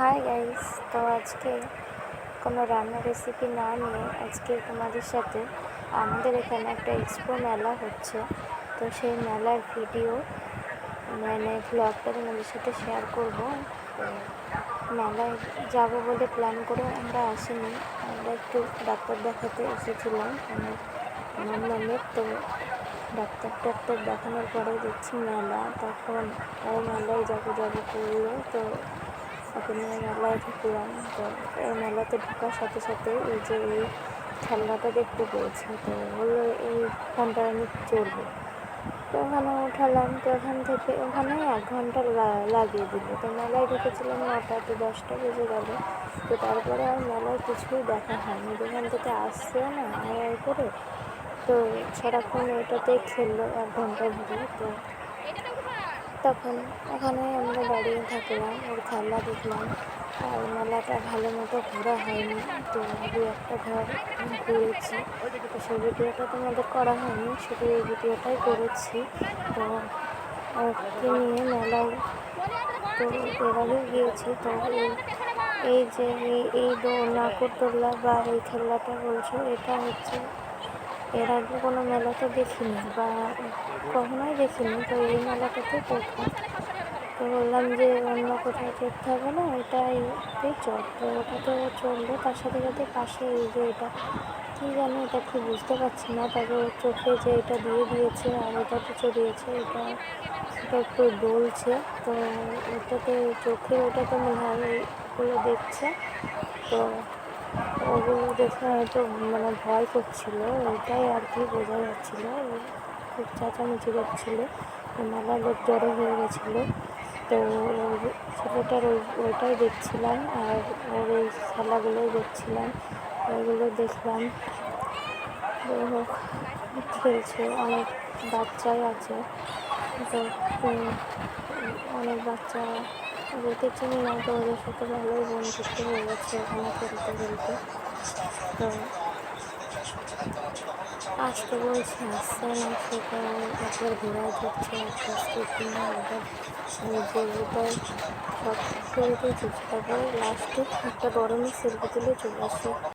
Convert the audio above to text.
Hi guys তো আজকে কোনো রান্নার রেসিপি না নিয়ে আজকে তোমাদের সাথে আমাদের এখানে একটা এক্সপো মেলা হচ্ছে। তো সেই মেলার ভিডিও মানে ব্লগটা তোমাদের সাথে শেয়ার করব। মেলায় যাব বলে প্ল্যান করে আমরা আসিনি। আমরা একটু ডাক্তার দেখাতে এসেছিলাম। আমার নামের তো ডাক্তার টাক্তার দেখানোর পরে দেখছি মেলা। তখন ও মেলায় যাব যাব করল। তো ওকে নিয়ে মেলায় ঢুকলাম, তো এই মেলাতে ঢোকার সাথে সাথে এই যে এই খেলনাটা দেখতে পেয়েছি, তো বলল এই ফোনটা আমি চলবো তো ওখানে উঠালাম, তো ওখান থেকে ওখানে এক ঘণ্টা লাগিয়ে দিল। তো মেলায় ঢুকেছিলাম নটা তো দশটা বেজে গেল। তো তারপরে আর মেলায় কিছুই দেখা হয়নি। যেখান থেকে আসছেও না আয় করে, তো সারাক্ষণ ওইটাতেই খেললো এক ঘণ্টা ধরে, তো তখন ওখানে দাঁড়িয়ে থাকলাম, ওর খেলা দেখলাম। আর মেলাটা ভালো মতো ঘোরা হয়নি, তো দু একটা ঘর ঘুরেছি তো সেই ভিডিওটা তোমাদের করা হয়নি, শুধু এই ভিডিওটাই করেছি। তো ওকে নিয়ে মেলায় তো এর গিয়েছি, তো এই যে এই নাগরদোল্লা বা এই খেলাটা বলছো, এটা হচ্ছে, এর আগে কোনো মেলাতে দেখিনি বা কখনোই দেখিনি, তো এই মেলাটাতে প্রথম। তো বললাম যে অন্য কোথাও চড়তে হবে না এটাই চল তো ওটা তো চলল তার সাথে সাথে পাশে এই যে এটা, কী জানি এটা কি বুঝতে পারছি না, তবে চোখে যে এটা দিয়ে দিয়েছে আর এটাতে চড়িয়েছে, এটা এটা একটু দুলছে তো ওটাতে চোখে ওটাতে মনে হয় ওগুলো দেখছে, তো ওগুলো দেখে হয়তো মানে ভয় করছিল, ওইটাই আর কি বোঝা যাচ্ছিল খুব চেঁচামেচি করছিল মেলার লোক জড়ো হয়ে গেছিল। তো ছেলেটার ওই ওইটাই দেখছিলাম আর ওর এই খেলাগুলোই দেখছিলাম। ওইগুলো দেখলাম। খেলছে অনেক বাচ্চাই আছে। তো অনেক বাচ্চা ওদেরকে চিনি না, তো ওদের সাথে ভালোই বন্ধুত্ব হয়ে গেছে ওখানে খেলতে খেলতে। তো আসতে বলছে আসছে না সেটা একবার ঘোরায় যাচ্ছে একবার সব করে দিয়েছি করে লাস্টে একটা মেয়ে সেলফি তুলে চলে আসে।